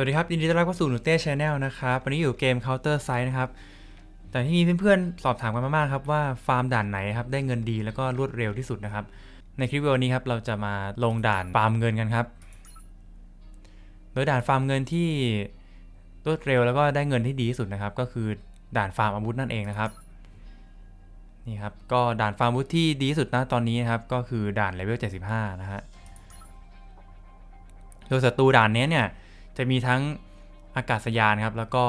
วัสดีครับ ยินดีต้อนรับเข้าสู่หนูเต้ชาแนลนะครับ วันนี้อยู่เกม Counter Strike นะครับ แต่ที่มีเพื่อนๆ สอบถามกันมากๆครับว่าฟาร์มด่านไหนครับได้เงินดีแล้วก็รวดเร็วที่สุดนะครับ ในคลิปวิดีโอนี้ครับเราจะมาลงด่านฟาร์มเงินกันครับ โดยด่านฟาร์มเงินที่รวดเร็วแล้วก็ได้เงินที่ดีที่สุดนะครับ ก็คือด่านฟาร์มอาวุธนั่นเองนะครับนี่ครับก็ด่านฟาร์มอาวุธที่ดีที่สุดนะตอนนี้นะครับก็คือด่านเลเวล75นะฮะโดยศัตรูด่านนี้เนี่ย จะมีทั้งอากาศยานครับ แล้วก็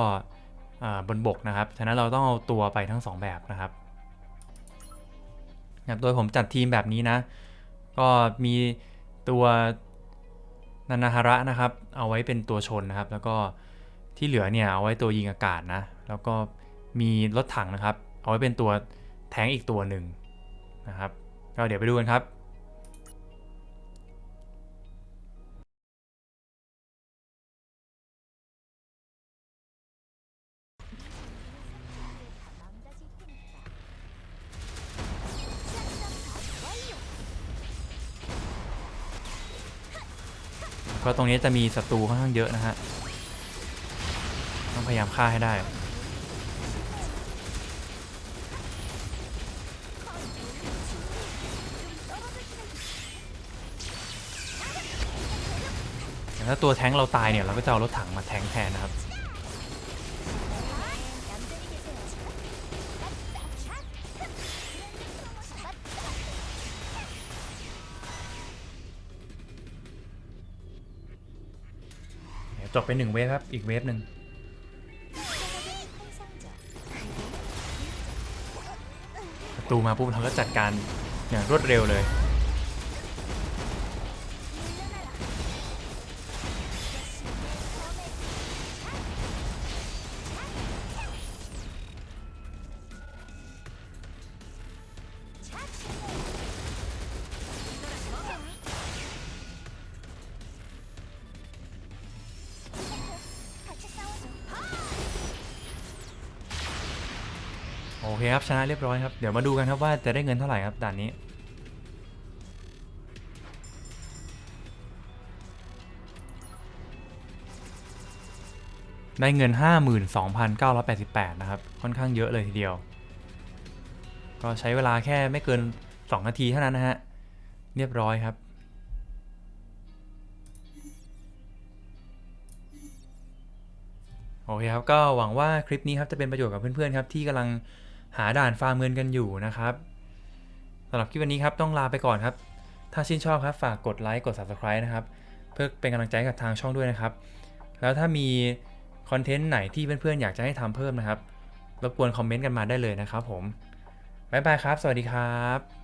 บนบกนะครับ ฉะนั้นเราต้องเอาตัวไปทั้ง 2 แบบนะครับโดยผมจัดทีมแบบนี้นะ ก็มีตัวนันนาฮาระนะครับ เอาไว้เป็นตัวชนนะครับ แล้วก็ที่เหลือเนี่ยเอาไว้ตัวยิงอากาศนะ แล้วก็มีรถถังนะครับ เอาไว้เป็นตัวแทงอีกตัวหนึ่งนะครับ ก็เดี๋ยวไปดูกันครับ เพราะตรงนี้จะมีศัตรูค่อนข้างเยอะนะฮะ ต้องพยายามฆ่าให้ได้ ถ้าตัวแท้งเราตายเนี่ย เราก็จะเอารถถังมาแทงแทนนะครับ จบไปหนึ่งเวฟครับ อีกเวฟหนึ่งประตูมาปุ๊บเราก็จัดการอย่างรวดเร็วเลย โอเคครับชนะเรียบร้อยครับ เดี๋ยวมาดูกันครับว่าจะได้เงินเท่าไหร่ครับด่านนี้ ได้เงิน 52,988 นะครับ ค่อนข้างเยอะเลยทีเดียว ก็ใช้เวลาแค่ไม่เกิน 2 นาทีเท่านั้นนะฮะ เรียบร้อยครับโอเคครับ ก็หวังว่าคลิปนี้ครับจะเป็นประโยชน์กับเพื่อนๆครับที่กำลัง หาด่านฟาร์มเงินกันอยู่นะครับสำหรับคลิปวันนี้ครับต้องลาไปก่อนครับ ถ้าชื่นชอบครับฝากกดไลค์กด subscribe นะครับ เพื่อเป็นกำลังใจกับทางช่องด้วยนะครับ แล้วถ้ามีคอนเทนต์ไหนที่เพื่อนๆอยากจะให้ทำเพิ่มนะครับรบกวนคอมเมนต์กันมาได้เลยนะครับผมบ๊ายบายครับ สวัสดีครับ